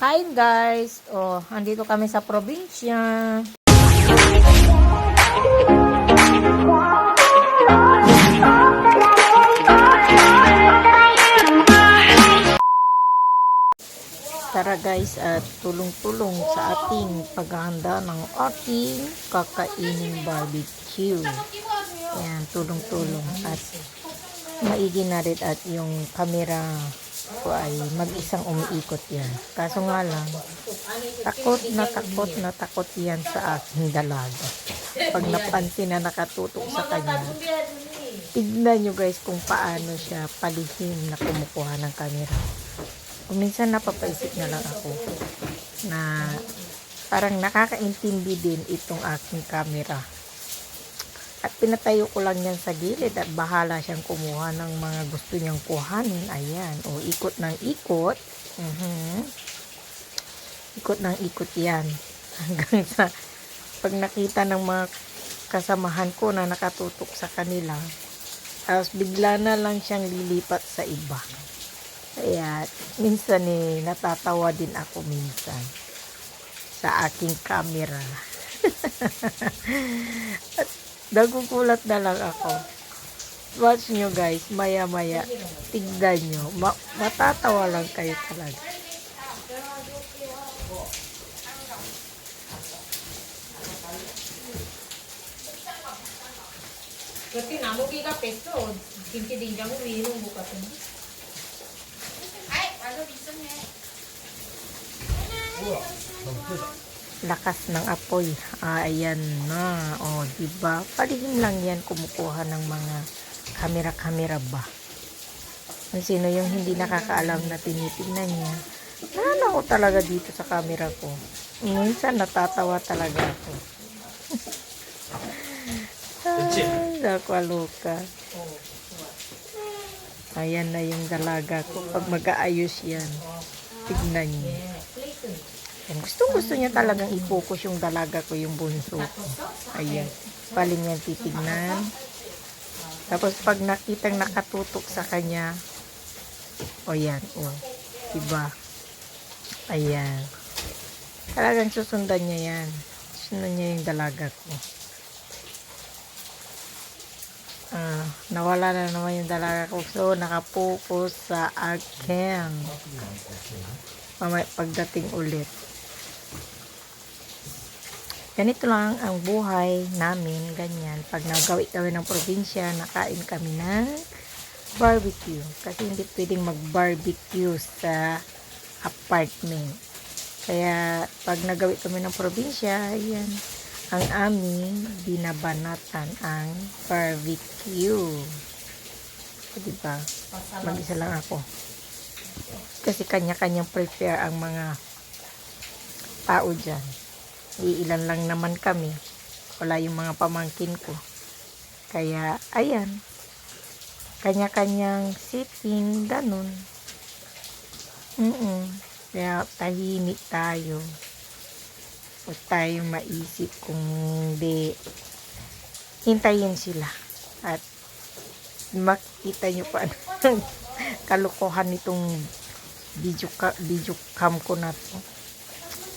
Hi guys! Oh, andito kami sa probinsya. Tara guys at tulong-tulong sa ating paghahanda ng ating kakaining barbecue. Ayan, tulong-tulong at maigi na rin at yung camera ko ay mag-isang umiikot yan. Kaso nga lang, takot na takot na takot yan sa aking dalaga. Pag napansin na nakatutok sa kanya, tignan nyo guys kung paano siya palihim na kumukuha ng camera. Kung minsan napapaisip na lang ako na parang nakakaintindi din itong aking camera. At pinatayo ko lang yan sa gilid at bahala siyang kumuha ng mga gusto niyang kuhanin. Ayan. O, ikot ng ikot. Mhm. Ikot ng ikot yan. Hanggang sa pag nakita ng mga kasamahan ko na nakatutok sa kanila, tapos bigla na lang siyang lilipat sa iba. Kaya minsan eh, natatawa din ako minsan sa aking camera. At nagugulat na lang ako. Watch nyo guys, maya maya, tignan nyo, Ma- matatawa lang kayo talaga. Kasi namugi ka pesto. Kinti din kang umiinom bukas. Ay, ano bisa niya? Lakas ng apoy. Ah, ayan na. O, oh, diba? Palihim lang yan kumukuha ng mga kamera-kamera ba. Kung sino yung hindi nakakaalam na tinitignan niya. Nalala ko talaga dito sa camera ko. Minsan natatawa talaga ako. Ay, nakwaluka. Ayan na yung dalaga ko. Pag mag-aayos yan, tignan niyo. Yan. Gustong gusto niya talagang i-focus yung dalaga ko, yung bunso. Ayan. Paling yan titignan. Tapos pag nakitang nakatutok sa kanya, o yan, o. Diba? Ayan. Talagang susundan niya yan. Susundan niya yung dalaga ko. Ah, nawala na naman yung dalaga ko. So, nakapokus sa akin. Mamaya pagdating ulit. Ganito lang ang buhay namin, ganyan. Pag nagawi kami ng probinsya, nakain kami ng barbecue. Kasi hindi pwedeng mag-barbecue sa apartment. Kaya pag nagawi kami ng probinsya, yan, ang aming binabanatan ang barbecue. O, diba? Mag-isa lang ako. Kasi kanya-kanyang prepare ang mga tao dyan. Iilan lang naman kami. Wala yung mga pamangkin ko. Kaya, ayan. Kanya-kanyang sitting, ganun. Mm Kaya tahimik tayo. Huwag tayong maisip kung di hintayin sila. At makikita nyo pa ang kalukuhan nitong video, ka, video cam ko na to.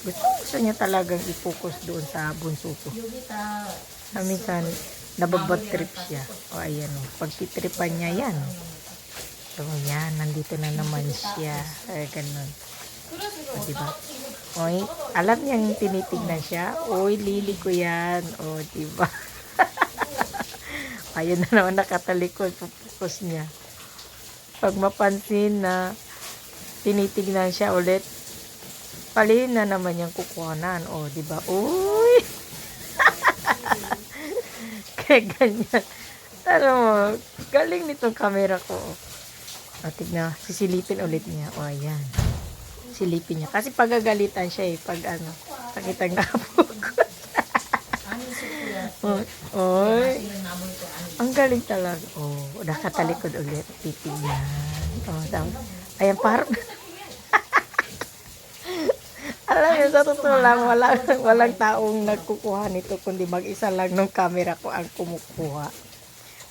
Gusto, gusto niya talagang i-focus doon sa bunso ko. Na minsan, nababad trip siya. O ayan pagtitripan niya yan. So yan, nandito na naman siya. Ay, ganun. O, diba? Oy, alam niyang tinitignan siya. Oy, lili ko yan. O, diba? Ayun na naman nakatalikod. Pupukus niya. Pag mapansin na tinitignan siya ulit, palihin na naman yung kukuhanan. O, di ba? Uy! Kaya ganyan. Ano mo, galing nitong camera ko. O, tignan, sisilipin ulit niya. O, ayan. Silipin niya. Kasi pagagalitan siya eh, pag ano, nakitang kapukot. Oy, oy. Ang galing talaga. Oh, nakatalikod ulit. Titignan. Oh, tapos, ayan, parang, alam niyo, sa totoo lang, walang, walang taong nagkukuha nito, kundi mag-isa lang ng camera ko ang kumukuha.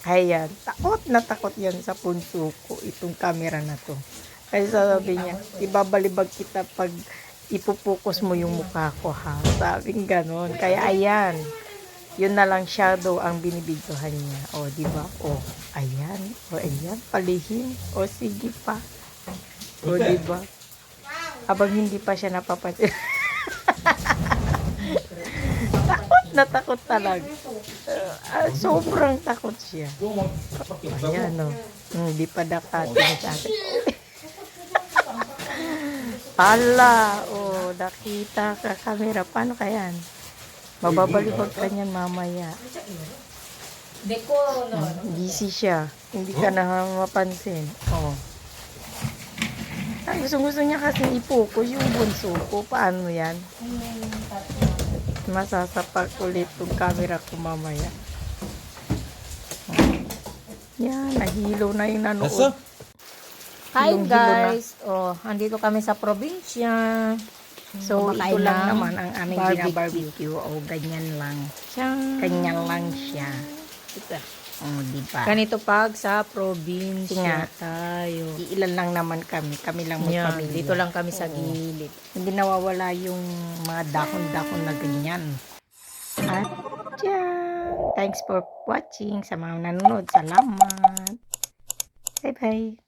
Kaya, takot na takot yan sa punso ko, itong camera na to. Kasi sabi niya, ibabalibag kita pag ipupokus mo yung mukha ko ha. Sabing ganon. Kaya ayan, yun na lang shadow ang binibidyohan niya. O, di ba? O, ayan. O, ayan. Palihim. O, sige pa. O, di ba? Habang hindi pa siya napapansin. takot na takot talaga. Ah, sobrang takot siya. Ayan, o. Hindi pa dakating sa akin. Ala, oh, nakita ka camera. Paano kayan? Mababalibag ka niyan mamaya. Deko, no. Busy siya. Hindi ka na mapansin. Oh. Ang gusto, gusto niya kasi ipokus yung bunso ko. Paano yan? Masasapak ulit yung camera ko mamaya. Oh. Yan, nahilo na yung nanood. Hi guys! Oh, andito kami sa probinsya. So, ito lang ng naman ang aming barbecue. barbecue. O, ganyan lang. Siyang... Ganyan lang siya. Oh, di ba? Ganito pag sa probinsya Nga. tayo. Ilan lang naman kami. Kami lang Yan, magpamilya. dito lang kami sa Oo. gilid. Hindi nawawala yung mga dahon-dahon na ganyan. At yan. Thanks for watching. Sa mga nanonood, salamat. Bye-bye.